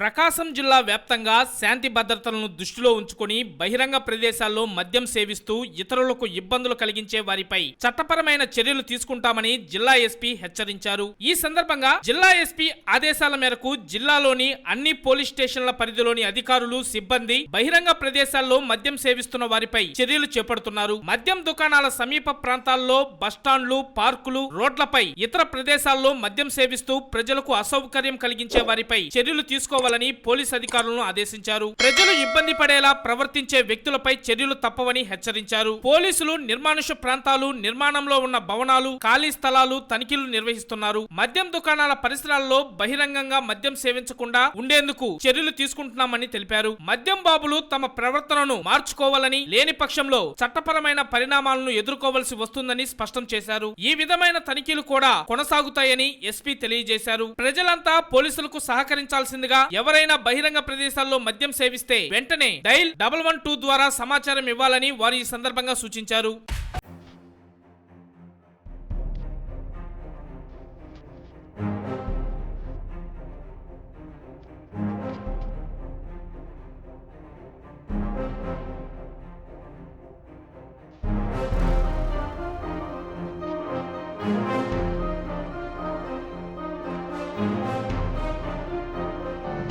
ప్రకాశం జిల్లా వ్యాప్తంగా శాంతి భద్రతలను దృష్టిలో ఉంచుకొని బహిరంగ ప్రదేశాల్లో మద్యం సేవిస్తూ ఇతరులకు ఇబ్బందులు కలిగించే వారిపై చట్టపరమైన చర్యలు తీసుకుంటామని జిల్లా ఎస్పీ హెచ్చరించారు. ఈ సందర్భంగా జిల్లా ఎస్పీ ఆదేశాల మేరకు జిల్లాలోని అన్ని పోలీస్ స్టేషన్ల పరిధిలోని అధికారులు సిబ్బంది బహిరంగ ప్రదేశాల్లో మద్యం సేవిస్తున్న వారిపై చర్యలు చేపడుతున్నారు. మద్యం దుకాణాల సమీప ప్రాంతాల్లో బస్టాండ్లు పార్కులు రోడ్లపై ఇతర ప్రదేశాల్లో మద్యం సేవిస్తూ ప్రజలకు అసౌకర్యం కలిగించే వారిపై చర్యలు తీసుకోవాలని పోలీస్ అధికారులను ఆదేశించారు. ప్రజలు ఇబ్బంది పడేలా ప్రవర్తించే వ్యక్తులపై చర్యలు తప్పవని హెచ్చరించారు. పోలీసులు నిర్మానుష ప్రాంతాలు నిర్మాణంలో ఉన్న భవనాలు ఖాళీ స్థలాలు తనిఖీలు నిర్వహిస్తున్నారు. మద్యం దుకాణాల పరిసరాల్లో బహిరంగంగా మద్యం సేవించకుండా ఉండేందుకు చర్యలు తీసుకుంటున్నామని తెలిపారు. మద్యం బాబులు తమ ప్రవర్తనను మార్చుకోవాలని లేని పక్షంలో చట్టపరమైన పరిణామాలను ఎదుర్కోవలసి వస్తుందని స్పష్టం చేశారు. ఈ విధమైన తనిఖీలు కూడా కొనసాగుతాయని ఎస్పీ తెలియజేశారు. ప్రజలంతా పోలీసులకు సహకరించాల్సిందిగా ఎవరైనా బహిరంగ ప్రదేశాల్లో మద్యం సేవిస్తే వెంటనే డైల్ డబల్ వన్ టూ ద్వారా సమాచారం ఇవ్వాలని వారు ఈ సందర్భంగా సూచించారు.